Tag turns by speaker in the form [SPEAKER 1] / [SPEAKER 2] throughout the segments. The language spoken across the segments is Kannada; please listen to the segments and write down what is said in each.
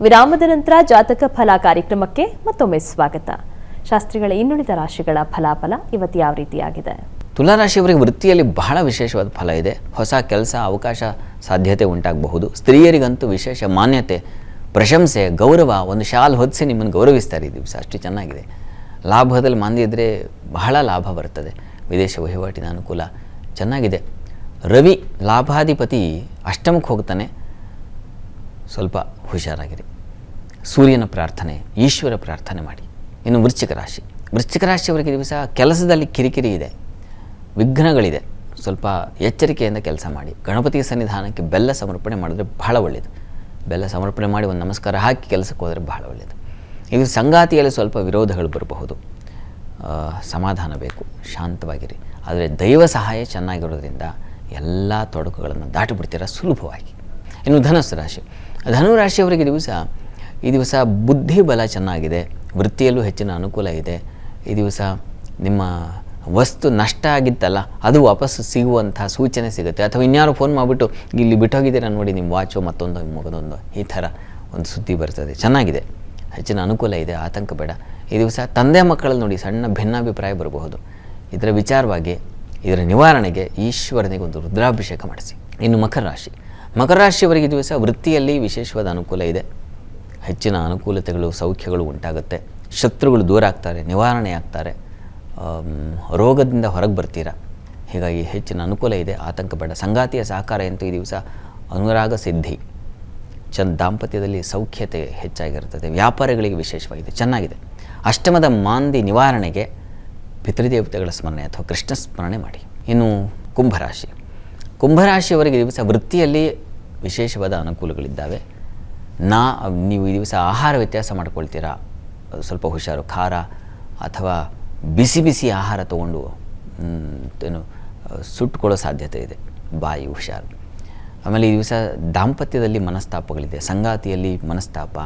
[SPEAKER 1] ವಿರಾಮದ ನಂತರ ಜಾತಕ ಫಲ ಕಾರ್ಯಕ್ರಮಕ್ಕೆ ಮತ್ತೊಮ್ಮೆ ಸ್ವಾಗತ. ಶಾಸ್ತ್ರಿಗಳ ಇನ್ನುಳಿದ ರಾಶಿಗಳ ಫಲಾಫಲ ಇವತ್ತು ಯಾವ ರೀತಿಯಾಗಿದೆ?
[SPEAKER 2] ತುಲಾರಾಶಿಯವರಿಗೆ ವೃತ್ತಿಯಲ್ಲಿ ಬಹಳ ವಿಶೇಷವಾದ ಫಲ ಇದೆ. ಹೊಸ ಕೆಲಸ, ಅವಕಾಶ ಸಾಧ್ಯತೆ ಉಂಟಾಗಬಹುದು. ಸ್ತ್ರೀಯರಿಗಂತೂ ವಿಶೇಷ ಮಾನ್ಯತೆ, ಪ್ರಶಂಸೆ, ಗೌರವ, ಒಂದು ಶಾಲ್ ಹೊದಿಸಿ ನಿಮ್ಮನ್ನು ಗೌರವಿಸ್ತಾರೆ ಈ ದಿವಸ ಅಷ್ಟು ಚೆನ್ನಾಗಿದೆ. ಲಾಭದಲ್ಲಿ ಮಂದಿ ಇದ್ದರೆ ಬಹಳ ಲಾಭ ಬರ್ತದೆ ವಿದೇಶ ವಹಿವಾಟಿನ ಅನುಕೂಲ ಚೆನ್ನಾಗಿದೆ. ರವಿ ಲಾಭಾಧಿಪತಿ ಅಷ್ಟಮಕ್ಕೆ ಹೋಗ್ತಾನೆ. ಸ್ವಲ್ಪ ಹುಷಾರಾಗಿರಿ. ಸೂರ್ಯನ ಪ್ರಾರ್ಥನೆ, ಈಶ್ವರ ಪ್ರಾರ್ಥನೆ ಮಾಡಿ. ಇನ್ನು ವೃಶ್ಚಿಕ ರಾಶಿ. ವೃಶ್ಚಿಕ ರಾಶಿಯವರಿಗೆ ದಿವಸ ಕೆಲಸದಲ್ಲಿ ಕಿರಿಕಿರಿ ಇದೆ. ವಿಘ್ನಗಳಿದೆ. ಸ್ವಲ್ಪ ಎಚ್ಚರಿಕೆಯಿಂದ ಕೆಲಸ ಮಾಡಿ. ಗಣಪತಿ ಸನ್ನಿಧಾನಕ್ಕೆ ಬೆಲ್ಲ ಸಮರ್ಪಣೆ ಮಾಡಿದ್ರೆ ಬಹಳ ಒಳ್ಳೆಯದು ಬೆಲ್ಲ ಸಮರ್ಪಣೆ ಮಾಡಿ ಒಂದು ನಮಸ್ಕಾರ ಹಾಕಿ ಕೆಲಸಕ್ಕೆ ಹೋದರೆ ಬಹಳ ಒಳ್ಳೆಯದು ಇದು ಸಂಗಾತಿಯಲ್ಲಿ ಸ್ವಲ್ಪ ವಿರೋಧಗಳು ಬರಬಹುದು. ಸಮಾಧಾನ ಬೇಕು. ಶಾಂತವಾಗಿರಿ. ಆದರೆ ದೈವ ಸಹಾಯ ಚೆನ್ನಾಗಿರೋದ್ರಿಂದ ಎಲ್ಲ ತೊಡಕುಗಳನ್ನು ದಾಟಿಬಿಡ್ತೀರ ಸುಲಭವಾಗಿ. ಇನ್ನು ಧನಸ್ಸು ರಾಶಿ. ಧನು ರಾಶಿಯವರಿಗೆ ಈ ದಿವಸ ಈ ದಿವಸ ಬುದ್ಧಿ ಬಲ ಚೆನ್ನಾಗಿದೆ, ವೃತ್ತಿಯಲ್ಲೂ ಹೆಚ್ಚಿನ ಅನುಕೂಲ ಇದೆ. ಈ ದಿವಸ ನಿಮ್ಮ ವಸ್ತು ನಷ್ಟ ಆಗಿತ್ತಲ್ಲ, ಅದು ವಾಪಸ್ಸು ಸಿಗುವಂಥ ಸೂಚನೆ ಸಿಗುತ್ತೆ. ಅಥವಾ ಇನ್ಯಾರು ಫೋನ್ ಮಾಡಿಬಿಟ್ಟು, ಇಲ್ಲಿ ಬಿಟ್ಟೋಗಿದ್ದೀರಾ ನೋಡಿ, ನಿಮ್ಮ ವಾಚು ಮತ್ತೊಂದು ಮಗದೊಂದು ಈ ಥರ ಒಂದು ಸುದ್ದಿ ಬರ್ತದೆ. ಚೆನ್ನಾಗಿದೆ. ಹೆಚ್ಚಿನ ಅನುಕೂಲ ಇದೆ, ಆತಂಕ ಬೇಡ. ಈ ದಿವಸ ತಂದೆ ಮಕ್ಕಳಲ್ಲಿ ನೋಡಿ ಸಣ್ಣ ಭಿನ್ನಾಭಿಪ್ರಾಯ ಬರಬಹುದು. ಇದರ ವಿಚಾರವಾಗಿ, ಇದರ ನಿವಾರಣೆಗೆ ಈಶ್ವರನಿಗೆ ಒಂದು ರುದ್ರಾಭಿಷೇಕ ಮಾಡಿಸಿ. ಇನ್ನು ಮಕರ ರಾಶಿ. ಮಕರ ರಾಶಿಯವರಿಗೆ ದಿವಸ ವೃತ್ತಿಯಲ್ಲಿ ವಿಶೇಷವಾದ ಅನುಕೂಲ ಇದೆ. ಹೆಚ್ಚಿನ ಅನುಕೂಲತೆಗಳು, ಸೌಖ್ಯಗಳು ಉಂಟಾಗುತ್ತೆ. ಶತ್ರುಗಳು ದೂರ ಆಗ್ತಾರೆ, ನಿವಾರಣೆ ಆಗ್ತಾರೆ. ರೋಗದಿಂದ ಹೊರಗೆ ಬರ್ತೀರಾ? ಹೀಗಾಗಿ ಹೆಚ್ಚಿನ ಅನುಕೂಲ ಇದೆ. ಆತಂಕ ಬೇಡ. ಸಂಗಾತಿಯ ಸಹಕಾರ ಅಂತೂ ಈ ದಿವಸ ಅನುರಾಗ ಸಿದ್ಧಿ. ಚಂದ ದಾಂಪತ್ಯದಲ್ಲಿ ಸೌಖ್ಯತೆ ಹೆಚ್ಚಾಗಿರ್ತದೆ. ವ್ಯಾಪಾರಿಗಳಿಗೆ ವಿಶೇಷವಾಗಿದೆ. ಚೆನ್ನಾಗಿದೆ. ಅಷ್ಟಮದ ಮಾಂದಿ ನಿವಾರಣೆಗೆ ಪಿತೃದೇವತೆಗಳ ಸ್ಮರಣೆ ಅಥವಾ ಕೃಷ್ಣ ಸ್ಮರಣೆ ಮಾಡಿ. ಇನ್ನು ಕುಂಭರಾಶಿ ಕುಂಭರಾಶಿಯವರಿಗೆ ದಿವಸ ವೃತ್ತಿಯಲ್ಲಿ ವಿಶೇಷವಾದ ಅನುಕೂಲಗಳಿದ್ದಾವೆ. ನಾ, ನೀವು ಈ ದಿವಸ ಆಹಾರ ವ್ಯತ್ಯಾಸ ಮಾಡ್ಕೊಳ್ತೀರಾ? ಸ್ವಲ್ಪ ಹುಷಾರು, ಖಾರ ಅಥವಾ ಬಿಸಿ ಬಿಸಿ ಆಹಾರ ತೊಗೊಂಡು ಏನು ಸುಟ್ಟುಕೊಳ್ಳೋ ಸಾಧ್ಯತೆ ಇದೆ. ಬಾಯಿ ಹುಷಾರು. ಆಮೇಲೆ ಈ ದಿವಸ ದಾಂಪತ್ಯದಲ್ಲಿ ಮನಸ್ತಾಪಗಳಿದೆ. ಸಂಗಾತಿಯಲ್ಲಿ ಮನಸ್ತಾಪ,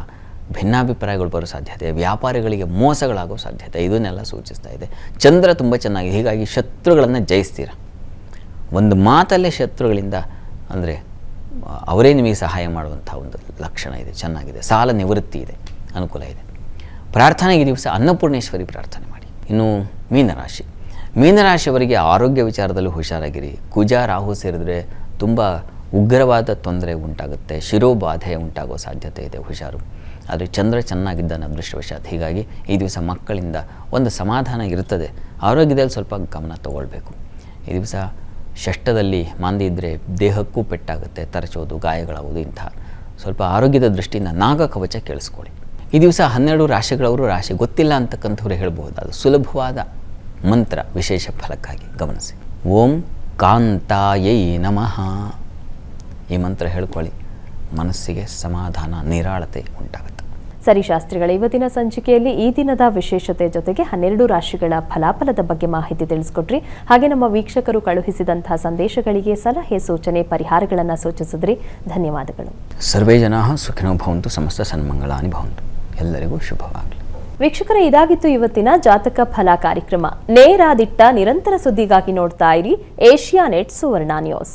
[SPEAKER 2] ಭಿನ್ನಾಭಿಪ್ರಾಯಗಳು ಬರೋ ಸಾಧ್ಯತೆ, ವ್ಯಾಪಾರಿಗಳಿಗೆ ಮೋಸಗಳಾಗೋ ಸಾಧ್ಯತೆ, ಇದನ್ನೆಲ್ಲ ಸೂಚಿಸ್ತಾ ಇದೆ. ಚಂದ್ರ ತುಂಬ ಚೆನ್ನಾಗಿದೆ. ಹೀಗಾಗಿ ಶತ್ರುಗಳನ್ನು ಜಯಿಸ್ತೀರ? ಒಂದು ಮಾತಲ್ಲೇ ಶತ್ರುಗಳಿಂದ ಅಂದರೆ, ಅವರೇ ನಿಮಗೆ ಸಹಾಯ ಮಾಡುವಂಥ ಒಂದು ಲಕ್ಷಣ ಇದೆ, ಚೆನ್ನಾಗಿದೆ, ಸಾಲ ನಿವೃತ್ತಿ ಇದೆ, ಅನುಕೂಲ ಇದೆ. ಪ್ರಾರ್ಥನೆಗೆ ದಿವಸ ಅನ್ನಪೂರ್ಣೇಶ್ವರಿ ಪ್ರಾರ್ಥನೆ ಮಾಡಿ. ಇನ್ನು ಮೀನರಾಶಿ ಮೀನರಾಶಿಯವರಿಗೆ ಆರೋಗ್ಯ ವಿಚಾರದಲ್ಲೂ ಹುಷಾರಾಗಿರಿ. ಕುಜ, ರಾಹು ಸೇರಿದ್ರೆ ತುಂಬ ಉಗ್ರವಾದ ತೊಂದರೆ ಉಂಟಾಗುತ್ತೆ, ಶಿರೋಬಾಧೆ ಉಂಟಾಗುವ ಸಾಧ್ಯತೆ ಇದೆ, ಹುಷಾರು. ಆದರೆ ಚಂದ್ರ ಚೆನ್ನಾಗಿದ್ದಾನೆ ಅದೃಷ್ಟವಶಾತ್. ಹೀಗಾಗಿ ಈ ದಿವಸ ಮಕ್ಕಳಿಂದ ಒಂದು ಸಮಾಧಾನ ಇರುತ್ತದೆ ಆರೋಗ್ಯದಲ್ಲಿ ಸ್ವಲ್ಪ ಗಮನ ತಗೊಳ್ಬೇಕು. ಈ ದಿವಸ ಷಷ್ಠದಲ್ಲಿ ಮಾಂದಿ ಇದ್ದರೆ ದೇಹಕ್ಕೂ ಪೆಟ್ಟಾಗುತ್ತೆ, ತರಚೋದು, ಗಾಯಗಳಾಗೋದು ಇಂಥ. ಸ್ವಲ್ಪ ಆರೋಗ್ಯದ ದೃಷ್ಟಿಯಿಂದ ನಾಗ ಕವಚ ಕೇಳಿಸ್ಕೊಳ್ಳಿ. ಈ ದಿವಸ ಹನ್ನೆರಡು ರಾಶಿಗಳವರು ರಾಶಿ ಗೊತ್ತಿಲ್ಲ ಅಂತಕ್ಕಂಥವ್ರು ಹೇಳ್ಬೋದು ಅದು ಸುಲಭವಾದ ಮಂತ್ರ, ವಿಶೇಷ ಫಲಕ್ಕಾಗಿ. ಗಮನಿಸಿ. ಓಂ ಕಾಂತಾಯೈ ನಮಃ. ಈ ಮಂತ್ರ ಹೇಳ್ಕೊಳ್ಳಿ. ಮನಸ್ಸಿಗೆ ಸಮಾಧಾನ, ನಿರಾಳತೆ ಉಂಟಾಗುತ್ತೆ.
[SPEAKER 1] ಸರಿ ಶಾಸ್ತ್ರಿಗಳ ಇವತ್ತಿನ ಸಂಚಿಕೆಯಲ್ಲಿ ಈ ದಿನದ ವಿಶೇಷತೆ ಜೊತೆಗೆ ಹನ್ನೆರಡು ರಾಶಿಗಳ ಫಲಾಫಲದ ಬಗ್ಗೆ ಮಾಹಿತಿ ತಿಳಿಸ್ಕೊಟ್ರಿ. ಹಾಗೆ ನಮ್ಮ ವೀಕ್ಷಕರು ಕಳುಹಿಸಿದಂತಹ ಸಂದೇಶಗಳಿಗೆ ಸಲಹೆ ಸೂಚನೆ ಪರಿಹಾರಗಳನ್ನು ಸೂಚಿಸಿದ್ರಿ. ಧನ್ಯವಾದಗಳು.
[SPEAKER 2] ಸರ್ವೇ ಜನ ಸುಖಿನೋ ಭವಂತು ಸಮಸ್ತ ಸನ್ಮಂಗಳಾನಿ ಭವಂತು. ಎಲ್ಲರಿಗೂ ಶುಭವಾಗಲಿ.
[SPEAKER 1] ವೀಕ್ಷಕರ ಇದಾಗಿತ್ತು ಇವತ್ತಿನ ಜಾತಕ ಫಲ ಕಾರ್ಯಕ್ರಮ. ನೇರಾದಿಟ್ಟ ನಿರಂತರ ಸುದ್ದಿಗಾಗಿ ನೋಡ್ತಾ ಇರಿ ಏಷ್ಯಾ ನೆಟ್ ಸುವರ್ಣ ನ್ಯೂಸ್.